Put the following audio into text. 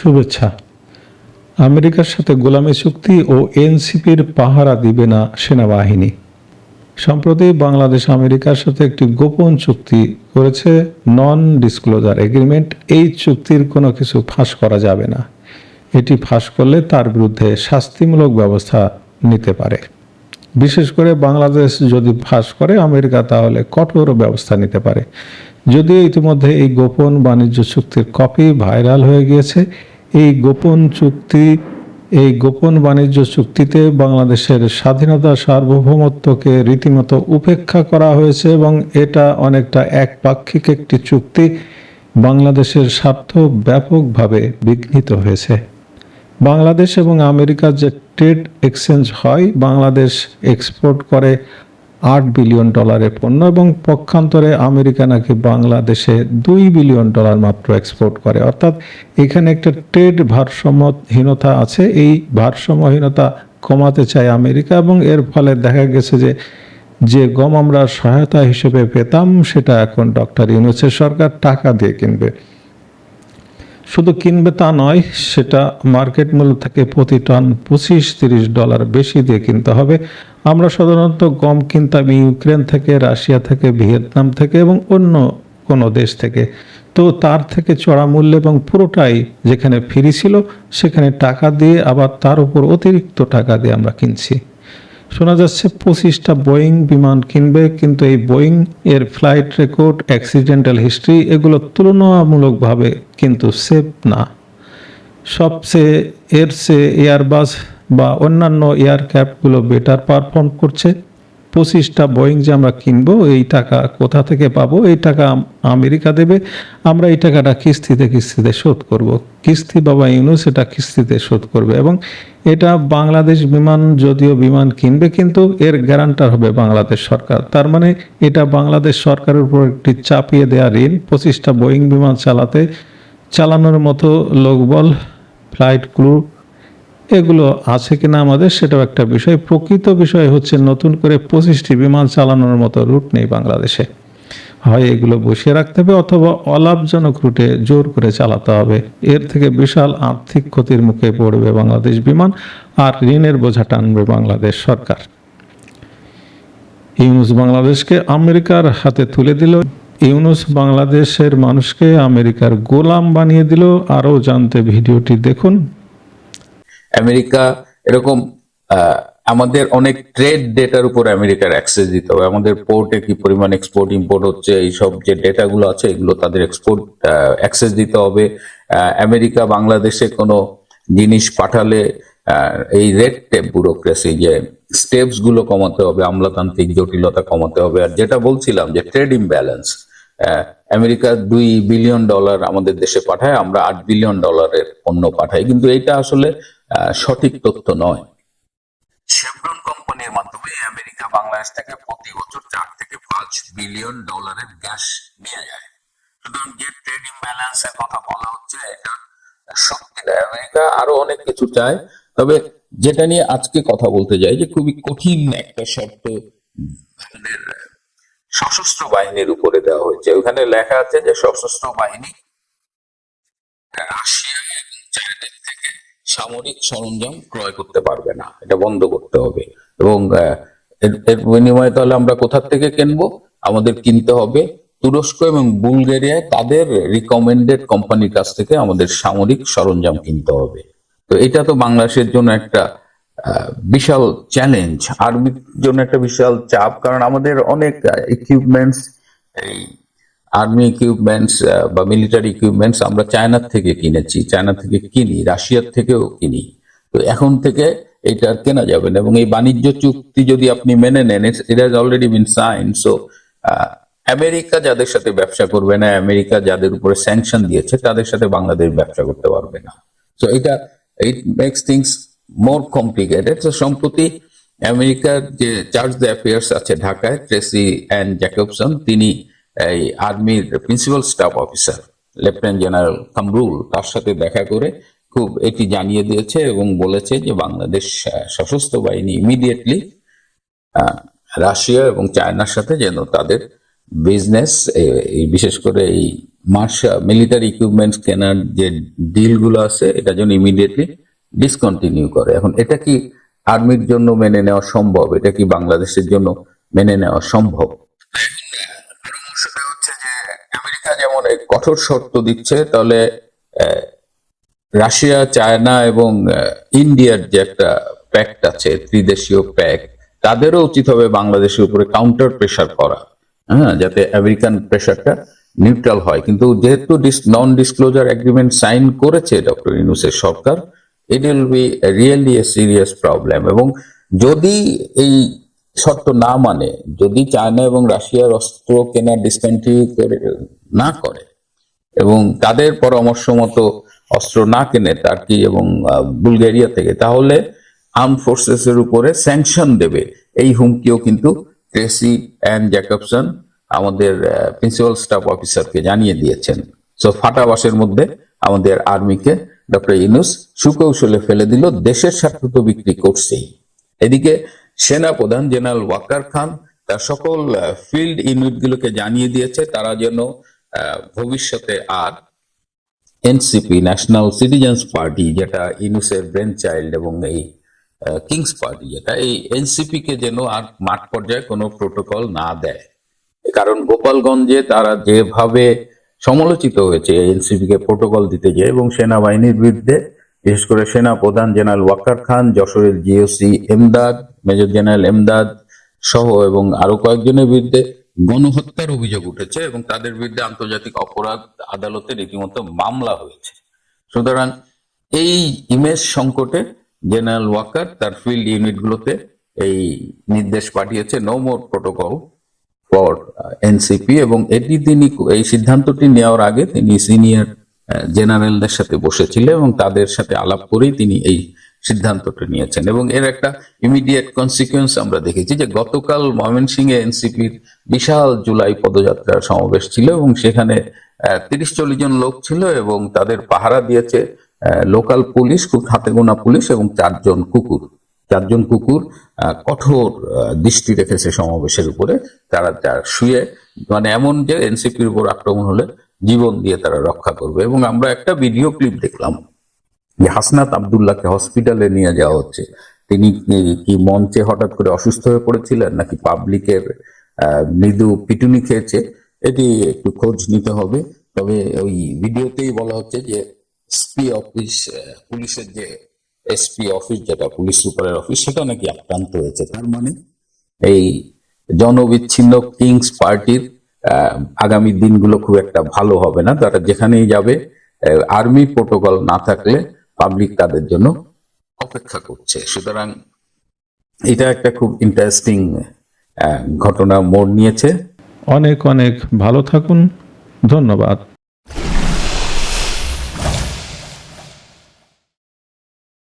শুভেচ্ছা। আমেরিকার সাথে গোলামী চুক্তি ও এনসিপির পাহারা দিবে না সেনাবাহিনী। সম্প্রতি বাংলাদেশ আমেরিকার সাথে একটি গোপন চুক্তি করেছে নন ডিসক্লোজার এগ্রিমেন্ট এই চুক্তির কোনো কিছু ফাঁস করা যাবে না। এটি ফাঁস করলে তার বিরুদ্ধে শাস্তিমূলক ব্যবস্থা নিতে পারে। বিশেষ করে বাংলাদেশ যদি ফাঁস করে, আমেরিকা তাহলে কঠোর ব্যবস্থা নিতে পারে। যদিও ইতিমধ্যে এই গোপন বাণিজ্য চুক্তির কপি ভাইরাল হয়ে গিয়েছে, এই গোপন চুক্তি, এই গোপন বাণিজ্য চুক্তিতে বাংলাদেশের স্বাধীনতা সার্বভৌমত্বকে রীতিমতো উপেক্ষা করা হয়েছে এবং এটা অনেকটা একপাক্ষিক একটি চুক্তি বাংলাদেশের স্বার্থ ব্যাপকভাবে বিঘ্নিত হয়েছে। বাংলাদেশ এবং আমেরিকার যে ট্রেড এক্সচেঞ্জ হয়, বাংলাদেশ এক্সপোর্ট করে আট বিলিয়ন ডলারের পণ্য এবং পক্ষান্তরে আমেরিকা নাকি বাংলাদেশে দুই বিলিয়ন ডলার মাত্র এক্সপোর্ট করে। অর্থাৎ এখানে একটা ট্রেড ভারসাম্যহীনতা আছে। এই ভারসাম্যহীনতা কমাতে চায় আমেরিকা এবং এর ফলে দেখা গেছে যে যে গম আমরা সহায়তা হিসেবে পেতাম, সেটা এখন ডক্টর ইউনুসের সরকার টাকা দিয়ে কিনবে। শুধু কিনবে তা নয়, সেটা মার্কেট মূল্য থেকে প্রতি টন পঁচিশ, তিরিশ ডলার বেশি দিয়ে কিনতে হবে। আমরা সাধারণত গম কিনতাম ইউক্রেন থেকে, রাশিয়া থেকে, ভিয়েতনাম থেকে এবং অন্য কোনো দেশ থেকে। তো তার থেকে চড়া মূল্য এবং পুরোটাই যেখানে ফ্রি ছিল, সেখানে টাকা দিয়ে আবার তার উপর অতিরিক্ত টাকা দিয়ে আমরা কিনছি। শোনা যাচ্ছে পঁচিশটা বোয়িং বিমান কিনবে, কিন্তু এই বোয়িং এর ফ্লাইট রেকর্ড, অ্যাক্সিডেন্টাল হিস্ট্রি এগুলো তুলনামূলকভাবে কিন্তু সেফ না। সবচেয়ে এর চেয়ে এয়ারবাস বা অন্যান্য এয়ারক্রাফটগুলো বেটার পারফর্ম করছে। পঁচিশটা বোয়িং যে আমরা কিনবো, এই টাকা কোথা থেকে পাবো? এই টাকা আমেরিকা দেবে। আমরা এই টাকাটা কিস্তিতে কিস্তিতে শোধ করব। কিস্তি বাবা ইউনুস এটা কিস্তিতে শোধ করবে এবং এটা বাংলাদেশ বিমান যদিও বিমান কিনবে কিন্তু এর গ্যারান্টার হবে বাংলাদেশ সরকার। তার মানে এটা বাংলাদেশ সরকারের উপর একটি চাপিয়ে দেওয়া ঋণ। পঁচিশটা বোয়িং বিমান চালাতে চালানোর মতো লোকবল ফ্লাইট ক্রু এগুলো আছে কিনা আমাদের সেটাও একটা বিষয়। প্রকৃত বিষয় হচ্ছে নতুন করে পঁচিশটি বিমান চালানোর মতো রুট নেই বাংলাদেশে। হয় এগুলো বসিয়ে রাখতে হবে অথবা অলাভজনক রুটে জোর করে চালাতে হবে। এর থেকে বিশাল আর্থিক ক্ষতির মুখে পড়বে বাংলাদেশ বিমান আর ঋণের বোঝা টানবে বাংলাদেশ সরকার। ইউনুস বাংলাদেশকে আমেরিকার হাতে তুলে দিল। ইউনুস বাংলাদেশের মানুষকে আমেরিকার গোলাম বানিয়ে দিল। আরও জানতে ভিডিওটি দেখুন। আমেরিকা এরকম আমাদের অনেক ট্রেড ডেটার উপর আমেরিকার অ্যাক্সেস দিতে হবে। আমাদের পোর্টে কি পরিমাণ এক্সপোর্ট ইম্পোর্ট হচ্ছে, এইসব যে ডেটাগুলো আছে, এগুলো তাদের এক্সপোর্ট অ্যাক্সেস দিতে হবে। আমেরিকা, বাংলাদেশে কোনো জিনিস পাঠালে এই রেড টেপ ব্যুরোক্রেসি যে স্টেপসগুলো কমাতে হবে, আমলাতান্ত্রিক জটিলতা কমাতে হবে। আর যেটা বলছিলাম যে ট্রেড ইমব্যালেন্স আমেরিকা দুই বিলিয়ন ডলার আমাদের দেশে পাঠায়, আমরা আট বিলিয়ন ডলারের পণ্য পাঠাই। কিন্তু এটা আসলে সঠিক তথ্য নয়। শেভরন কোম্পানির মাধ্যমে আমেরিকা, বাংলাদেশ থেকে প্রতি বছর চার থেকে পাঁচ বিলিয়ন ডলারের গ্যাস নিয়ে যায়। সুতরাং যে কথা বলা হচ্ছে, এটা আমেরিকা আরও অনেক কিছু চায়, তবে যেটা নিয়ে আজকে কথা বলতে যাই, যে খুবই কঠিন একটা শর্ত সশস্ত্র বাহিনীর উপরে দেওয়া হয়েছে। ওখানে লেখা আছে যে সশস্ত্র বাহিনী রাশিয়া সামরিক সরঞ্জাম ক্রয় করতে পারবে না, এটা বন্ধ করতে হবে। এবং এর- বিনিময়ে তাহলে আমরা কোথা থেকে কিনবো? আমাদের কিনতে হবে তুরস্ক এবং বুলগেরিয়ায়, তাদের রিকমেন্ডেড কোম্পানির কাছ থেকে আমাদের সামরিক সরঞ্জাম কিনতে হবে। তো এটা তো বাংলাদেশের জন্য একটা বিশাল চ্যালেঞ্জ আর্মির জন্য একটা বিশাল চাপ, কারণ আমাদের অনেক ইকুইপমেন্টস এই আর্মি ইকুইপমেন্টস বা মিলিটারি ইকুইপমেন্টস আমরা চায়নার থেকে কিনেছি। চায়না থেকে কিনি, রাশিয়ার থেকেও কিনি। তো এখন থেকে এটা আর কেনা যাবে না এবং এই বাণিজ্য চুক্তি যদি আপনি মেনে নেন it has already been sign so America যাদের সাথে ব্যবসা করবে না, আমেরিকা যাদের উপরে স্যাংশন দিয়েছে, তাদের সাথে বাংলাদেশ ব্যবসা করতে পারবে না। সো এটা it makes things more complicated সম্প্রতি আমেরিকার যে চার্জ দ্য অ্যাফেয়ার্স আছে ঢাকায় ট্রেসি অ্যান্ড জ্যাকবসন তিনি এই আর্মির principal staff officer lieutenant general Kamrul তার সাথে দেখা করে খুব এটি জানিয়ে দিয়েছে এবং বলেছে যে বাংলাদেশ সশস্ত্র বাহিনী ইমিডিয়েটলি রাশিয়া এবং চায়নার সাথে যেন তাদের বিজনেস বিশেষ করে এই মার্শা মিলিটারি ইকুইপমেন্টস কেনার যে ডিলগুলো আছে, এটা যেন ইমিডিয়েটলি ডিসকন্টিনিউ করে। এখন এটা কি আর্মির জন্য মেনে নেওয়া সম্ভব? এটা কি বাংলাদেশের জন্য মেনে নেওয়া সম্ভব? হচ্ছে যে আমেরিকা যেমন কঠোর শর্ত দিচ্ছে, তাহলে রাশিয়া, চায়না এবং ইন্ডিয়ার যে একটা প্যাক্ট আছে, ত্রিদেশীয় প্যাক্ট তাদেরও উচিত হবে বাংলাদেশের উপরে কাউন্টার প্রেসার করা হ্যাঁ যাতে আমেরিকান প্রেসারটা নিউট্রাল হয়। কিন্তু যেহেতু নন ডিসক্লোজার এগ্রিমেন্ট সাইন করেছে ডক্টর ইনুসের সরকার it will be really a serious problem এবং যদি এই শর্ত না মানে যদি চায়না এবং রাশিয়ার অস্ত্র কেনা ডিসকন্টিনিউ করে, না করে, এবং তাদের পরামর্শ মতো অস্ত্র না কেনে টার্কি এবং বুলগেরিয়া থেকে, তাহলে আর্ম ফোর্সেস এর উপরে স্যাংশন দেবে। এই হুমকিও কিন্তু ট্রেসি অ্যান্ড জ্যাকবসন, আমাদের প্রিন্সিপাল স্টাফ অফিসারকে জানিয়ে দিয়েছেন। সো, ফাটাবাসের মধ্যে আমাদের আর্মিকে ডক্টর ইনুস সুকৌশলে ফেলে দিল, দেশের স্বার্থ তো বিক্রি করছেই। এদিকে সেনা প্রধান জেনারেল ওয়াকার খান, তার সকল ফিল্ড ইউনিটগুলোকে জানিয়ে দিয়েছে তারা যেন ভবিষ্যতে আর এনসিপি ন্যাশনাল সিটিজেন্স পার্টি যেটা ইনুসের ব্রেন চাইল্ড এবং এই কিংস পার্টি যেটা, এই এনসিপি কে যেন আর মাঠ পর্যায়ে কোনো প্রোটোকল না দেয়। কারণ গোপালগঞ্জে তারা যেভাবে সমালোচিত হয়েছে এনসিপি কে প্রোটোকল দিতে গিয়ে এবং সেনাবাহিনীর বিরুদ্ধে বিশেষ করে সেনা প্রধান জেনারেল ওয়াকার খান, যশোরের GOC Emdad, major general Emdad সহ এবং আরও কয়েকজনের বিরুদ্ধে গণহত্যার অভিযোগ উঠেছে এবং তাদের বিরুদ্ধে আন্তর্জাতিক অপরাধ আদালতে রীতিমতো মামলা হয়েছে। সুতরাং এই ইমেজ সংকটে জেনারেল ওয়াকার তার ফিল্ড ইউনিটগুলোতে এই নির্দেশ পাঠিয়েছে no more protocol for NCP এবং এটি তিনি এই সিদ্ধান্তটি নেওয়ার আগে তিনি সিনিয়র জেনারেলদের সাথে বসেছিলেন এবং তাদের সাথে আলাপ করেই তিনি এই সিদ্ধান্তটি নিয়েছেন। এবং এর একটা ইমিডিয়েট কনসিকুয়েন্স আমরা দেখেছি যে গতকাল ময়মনসিংহে এনসিপির বিশাল জুলাই পদযাত্রার সমাবেশ ছিল এবং সেখানে তিরিশ চল্লিশ জন লোক ছিল এবং তাদের পাহারা দিয়েছে লোকাল পুলিশ, খুব হাতে গোনা পুলিশ এবং চারজন কুকুর। চারজন কুকুর কঠোর দৃষ্টি রেখেছে সমাবেশের উপরে। তারা শুয়ে মানে এমন যে এনসিপির উপর আক্রমণ হলে জীবন দিয়ে তারা রক্ষা করবে। এবং আমরা একটা ভিডিও ক্লিপ দেখলাম, যে হাসনাত আবদুল্লাহকে হসপিটালে নিয়ে যাওয়া হচ্ছে। তিনি কি- মঞ্চে হঠাৎ করে অসুস্থ হয়ে পড়েছিলেন, নাকি পাবলিকের মৃদু পিটুনি খেয়েছে? এটি একটু খোঁজ নিতে হবে। তবে ওই ভিডিওতেই বলা হচ্ছে যে এসপি অফিস পুলিশের যে এসপি অফিস যেটা পুলিশ সুপারের অফিস সেটা নাকি আক্রান্ত হয়েছে। তার মানে এই জনবিচ্ছিন্ন কিংস পার্টির আগামী দিনগুলো খুব একটা ভালো হবে না। তারা যেখানেই যাবে আর্মি প্রোটোকল না থাকলে পাবলিক তাদের জন্য অপেক্ষা করছে। সুতরাং এটা একটা খুব ইন্টারেস্টিং ঘটনা মোড় নিয়েছে। অনেক অনেক ভালো থাকুন। ধন্যবাদ।